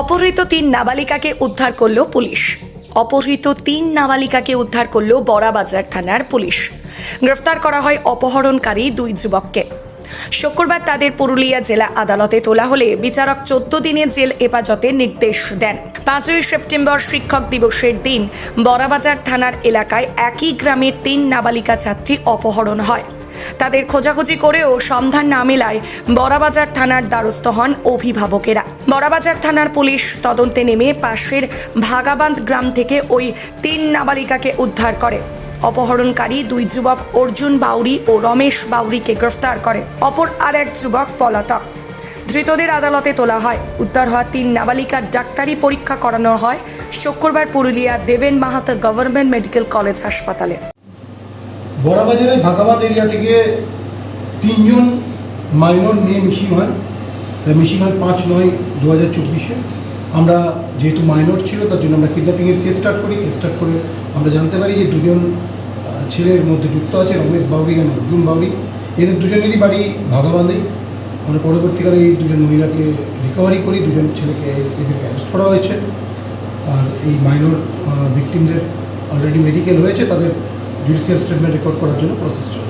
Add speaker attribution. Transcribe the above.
Speaker 1: অপহৃত তিন নাবালিকাকে উদ্ধার করল পুলিশ। অপহৃত তিন নাবালিকাকে উদ্ধার করল বড়াবাজার থানার পুলিশ। গ্রেফতার করা হয় অপহরণকারী দুই যুবককে। শুক্রবার তাদের পুরুলিয়া জেলা আদালতে তোলা হলে বিচারক চোদ্দ দিনের জেল হেফাজতের নির্দেশ দেন। পাঁচই সেপ্টেম্বর শিক্ষক দিবসের দিন বড়াবাজার থানার এলাকায় একই গ্রামের তিন নাবালিকা ছাত্রী অপহরণ হয়। তাদের খোঁজাখুঁজি করেও সন্ধান না মেলায় বড়াবাজার থানার দ্বারস্থ হন অভিভাবকেরা। বড়াবাজার থানার পুলিশ তদন্তে নেমে পাশের ভাগাবান্ধ গ্রাম থেকে ওই তিন নাবালিকাকে উদ্ধার করে। অপহরণকারী দুই যুবক অর্জুন বাউরি ও রমেশ বাউরিকে গ্রেফতার করে। অপর আর এক যুবক পলাতক। ধৃতদের আদালতে তোলা হয়। উদ্ধার হওয়া তিন নাবালিকার ডাক্তারি পরীক্ষা করানো হয় শুক্রবার পুরুলিয়া দেবেন মাহাতো গভর্নমেন্ট মেডিকেল কলেজ হাসপাতালে।
Speaker 2: বড়াবাজারের ভাগাবাদ এরিয়া থেকে তিনজন মাইনর মেয়ে মিসিং হয়। মিসিং হয় পাঁচ নয় দু হাজার চব্বিশে। আমরা যেহেতু মাইনর ছিল, তার জন্য আমরা কিডন্যাপিংয়ের কেস স্টার্ট করি। কেস স্টার্ট করে আমরা জানতে পারি যে দুজন ছেলের মধ্যে যুক্ত আছে রমেশ বাউরি এবং অর্জুন বাউরি। এদের দুজনেরই বাড়ি ভাগাবান্ধে আমরা পরবর্তীকালে এই দুজন মহিলাকে রিকভারি করি, দুজন ছেলেকে এদেরকে অ্যারেস্ট করা হয়েছে। আর এই মাইনর ভিকটিমদের অলরেডি মেডিকেল হয়েছে, তাদের জুডিশিয়াল স্টেটমেন্ট রেকর্ড করার জন্য প্রসেস চলছে।